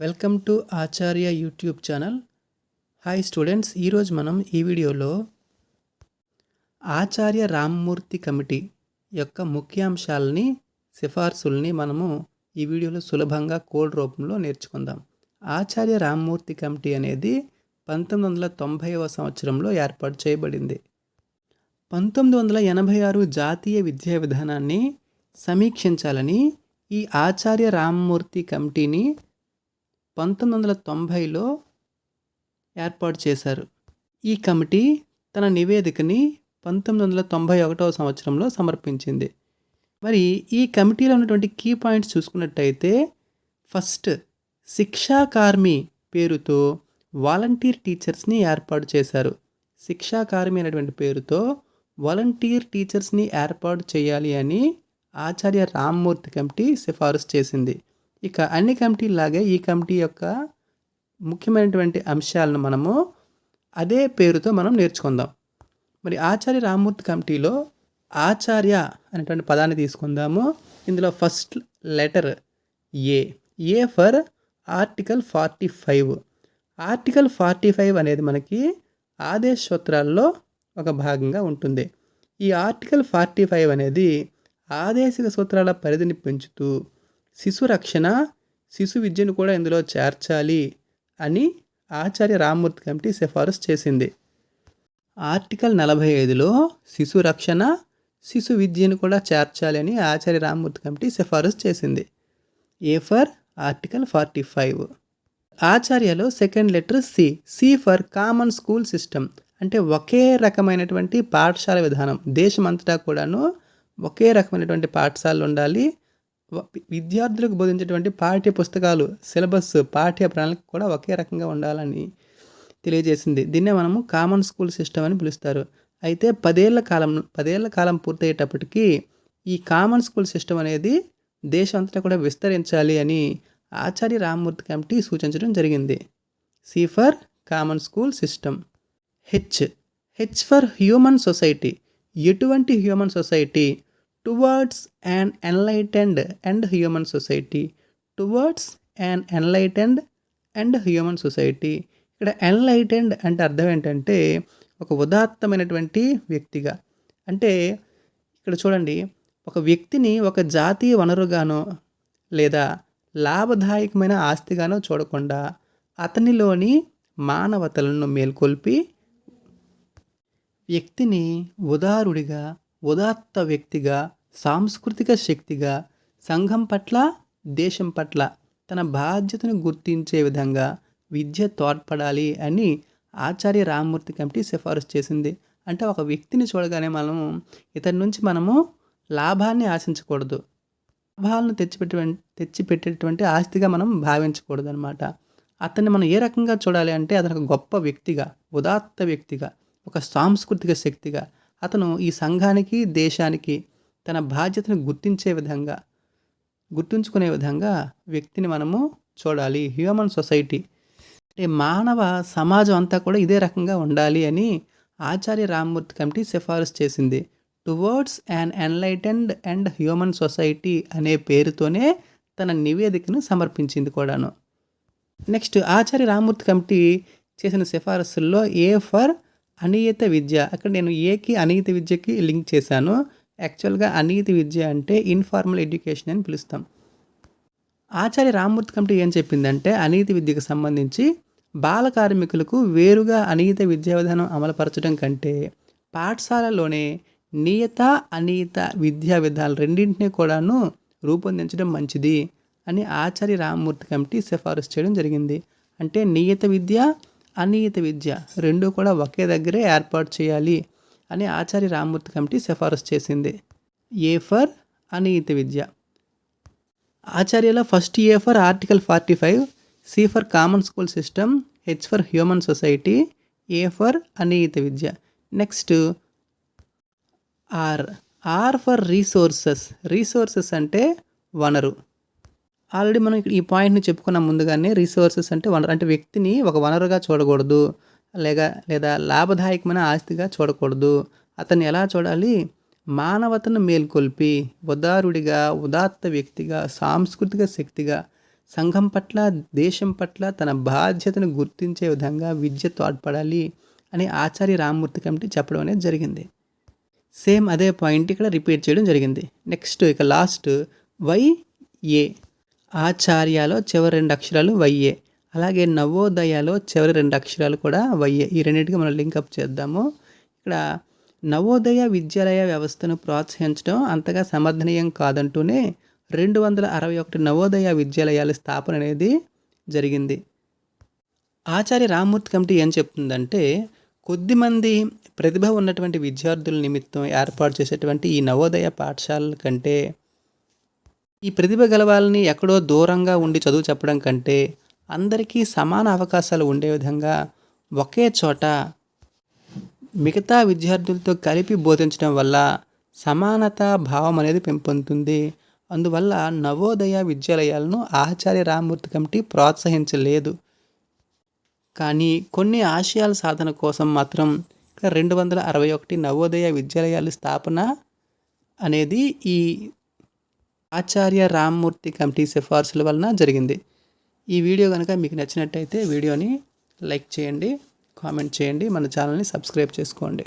Welcome to Acharya YouTube channel. Hi students ఈరోజు మనం ఈ వీడియోలో ఆచార్య రామ్మూర్తి కమిటీ యొక్క ముఖ్యాంశాలని సిఫార్సుల్ని మనము ఈ వీడియోలో సులభంగా కోడ్ రూపంలో నేర్చుకుందాం. ఆచార్య రామ్మూర్తి కమిటీ అనేది పంతొమ్మిది వందల తొంభైవ సంవత్సరంలో ఏర్పాటు చేయబడింది. పంతొమ్మిది వందల ఎనభై ఆరు జాతీయ విద్యా విధానాన్ని సమీక్షించాలని ఈ ఆచార్య రామ్మూర్తి కమిటీని పంతొమ్మిది వందల తొంభైలో ఏర్పాటు చేశారు. ఈ కమిటీ తన నివేదికని పంతొమ్మిది వందల తొంభై ఒకటవ సంవత్సరంలో సమర్పించింది. మరి ఈ కమిటీలో ఉన్నటువంటి కీ పాయింట్స్ చూసుకున్నట్టయితే ఫస్ట్ శిక్షాకార్మి పేరుతో వాలంటీర్ టీచర్స్ని ఏర్పాటు చేశారు. శిక్షాకార్మి అనేటువంటి పేరుతో వాలంటీర్ టీచర్స్ని ఏర్పాటు చేయాలి అని ఆచార్య రామ్మూర్తి కమిటీ సిఫారసు చేసింది. ఇక అన్ని కమిటీలాగే ఈ కమిటీ యొక్క ముఖ్యమైనటువంటి అంశాలను మనము అదే పేరుతో మనం నేర్చుకుందాం. మరి ఆచార్య రామ్మూర్తి కమిటీలో ఆచార్య అనేటువంటి పదాన్ని తీసుకుందాము. ఇందులో first letter A. A for article forty five. Article forty five అనేది మనకి ఆదేశ సూత్రాల్లో ఒక భాగంగా ఉంటుంది. ఈ ఆర్టికల్ ఫార్టీ ఫైవ్ అనేది ఆదేశిక సూత్రాల పరిధిని పెంచుతూ శిశు రక్షణ శిశు విద్యను కూడా ఇందులో చేర్చాలి అని ఆచార్య రామ్మూర్తి కమిటీ సిఫారసు చేసింది. ఆర్టికల్ నలభై ఐదులో శిశు రక్షణ శిశు విద్యను కూడా చేర్చాలి అని ఆచార్య రామ్మూర్తి కమిటీ సిఫారసు చేసింది. A for article forty five. ఆచార్యలో second letter C. C for common school system అంటే ఒకే రకమైనటువంటి పాఠశాల విధానం. దేశమంతటా కూడాను ఒకే రకమైనటువంటి పాఠశాలలు ఉండాలి. విద్యార్థులకు బోధించేటువంటి పాఠ్య పుస్తకాలు సిలబస్ పాఠ్య ప్రణాళిక కూడా ఒకే రకంగా ఉండాలని తెలియజేసింది. దీన్నే మనము కామన్ స్కూల్ సిస్టమ్ అని పిలుస్తారు. అయితే పదేళ్ళ కాలం పదేళ్ళ కాలం పూర్తయ్యేటప్పటికీ ఈ కామన్ స్కూల్ సిస్టమ్ అనేది దేశం అంతటా కూడా విస్తరించాలి అని ఆచార్య రామ్మూర్తి కమిటీ సూచించడం జరిగింది. C for common school system H. H for human society ఎటువంటి human society towards and enlightened and human society towards and enlightened and human society ఇక్కడ ఎన్లైటెండ్ అంటే అర్థం ఏంటంటే ఒక ఉదాత్తమైనటువంటి వ్యక్తిగా. అంటే ఇక్కడ చూడండి ఒక వ్యక్తిని ఒక జాతీయ వనరుగానో లేదా లాభదాయకమైన ఆస్తిగానో చూడకుండా అతనిలోని మానవతలను మేల్కొల్పి వ్యక్తిని ఉదారుడిగా ఉదాత్త వ్యక్తిగా సాంస్కృతిక శక్తిగా సంఘం పట్ల దేశం పట్ల తన బాధ్యతను గుర్తించే విధంగా విద్య తోడ్పడాలి అని ఆచార్య రామ్మూర్తి కమిటీ సిఫారసు చేసింది. అంటే ఒక వ్యక్తిని చూడగానే మనము ఇతని నుంచి మనము లాభాన్ని ఆశించకూడదు. లాభాలను తెచ్చిపెట్టే తెచ్చిపెట్టేటువంటి ఆస్తిగా మనం భావించకూడదు అనమాట అతన్ని మనం ఏ రకంగా చూడాలి అంటే అతను ఒక గొప్ప వ్యక్తిగా ఉదాత్త వ్యక్తిగా ఒక సాంస్కృతిక శక్తిగా అతను ఈ సంఘానికి దేశానికి తన బాధ్యతను గుర్తించే విధంగా గుర్తుంచుకునే విధంగా వ్యక్తిని మనము చూడాలి. హ్యూమన్ సొసైటీ అంటే మానవ సమాజం అంతా కూడా ఇదే రకంగా ఉండాలి అని ఆచార్య రామ్మూర్తి కమిటీ సిఫారసు చేసింది. Towards and enlightened and human society అనే పేరుతోనే తన నివేదికను సమర్పించింది కూడాను. నెక్స్ట్ ఆచార్య రామ్మూర్తి కమిటీ చేసిన సిఫారసుల్లో ఏ ఫర్ అనియత విద్య. అక్కడ నేను ఏకి అనియత విద్యకి లింక్ చేశాను. యాక్చువల్గా అనియత విద్య అంటే ఇన్ఫార్మల్ ఎడ్యుకేషన్ అని పిలుస్తాం. ఆచార్య రామ్మూర్తి కమిటీ ఏం చెప్పిందంటే అనీతి విద్యకు సంబంధించి బాల కార్మికులకు వేరుగా అనీత విద్యా విధానం అమలుపరచడం కంటే పాఠశాలలోనే నియత అనియత విద్యా విధానాలు రెండింటినీ కూడాను రూపొందించడం మంచిది అని ఆచార్య రామ్మూర్తి కమిటీ సిఫారసు చేయడం జరిగింది. అంటే నియత విద్య అనియత విద్య రెండు కూడా ఒకే దగ్గరే ఏర్పాటు చేయాలి అని ఆచార్య రామ్మూర్తి కమిటీ సిఫారసు చేసింది. ఏ ఫర్ అనియత విద్య. ఆచార్యలో first A for article forty five C for common school system H for human society A for అనియత విద్య. Next R. R for resources. Resources అంటే వనరు. ఆల్రెడీ మనం ఇక్కడ ఈ పాయింట్ని చెప్పుకున్నాం ముందుగానే రీసోర్సెస్ అంటే వనరు. అంటే వ్యక్తిని ఒక వనరుగా చూడకూడదు. లేక లేదా లాభదాయకమైన ఆస్తిగా చూడకూడదు. అతన్ని ఎలా చూడాలి? మానవతను మేల్కొల్పి ఉదారుడిగా ఉదాత్త వ్యక్తిగా సాంస్కృతిక శక్తిగా సంఘం పట్ల దేశం పట్ల తన బాధ్యతను గుర్తించే విధంగా విద్య తోడ్పడాలి అని ఆచార్య రామ్మూర్తి కమిటీ చెప్పడం అనేది జరిగింది. సేమ్ అదే పాయింట్ ఇక్కడ రిపీట్ చేయడం జరిగింది. నెక్స్ట్ ఇక లాస్ట్ వై ఏ ఆచార్యలో చివరి రెండు అక్షరాలు వైఏ అలాగే నవోదయలో చివరి రెండు అక్షరాలు కూడా వైఏ ఈ రెండింటికి మనం లింకప్ చేద్దాము. ఇక్కడ నవోదయ విద్యాలయ వ్యవస్థను ప్రోత్సహించడం అంతగా సమర్థనీయం కాదంటూనే రెండు వందల అరవై ఒకటి నవోదయ విద్యాలయాల స్థాపన అనేది జరిగింది. ఆచార్య రామ్మూర్తి కమిటీ ఏం చెప్తుందంటే కొద్దిమంది ప్రతిభ ఉన్నటువంటి విద్యార్థుల నిమిత్తం ఏర్పాటు చేసేటువంటి ఈ నవోదయ పాఠశాలల కంటే ఈ ప్రతిభ గలవాళ్ళని ఎక్కడో దూరంగా ఉండి చదువు చెప్పడం కంటే అందరికీ సమాన అవకాశాలు ఉండే విధంగా ఒకే చోట మిగతా విద్యార్థులతో కలిపి బోధించడం వల్ల సమానత భావం అనేది పెంపొందుతుంది. అందువల్ల నవోదయ విద్యాలయాలను ఆచార్య రామమూర్తి కమిటీ ప్రోత్సహించలేదు. కానీ కొన్ని ఆశయాల సాధన కోసం మాత్రం ఇక్కడ రెండు వందల అరవై ఒకటి నవోదయ విద్యాలయాల స్థాపన అనేది ఈ ఆచార్య రామ్మూర్తి కమిటీ సిఫార్సుల వలన జరిగింది. ఈ వీడియో కనుక మీకు నచ్చినట్టయితే వీడియోని లైక్ చేయండి కామెంట్ చేయండి మన ఛానల్ని సబ్స్క్రైబ్ చేసుకోండి.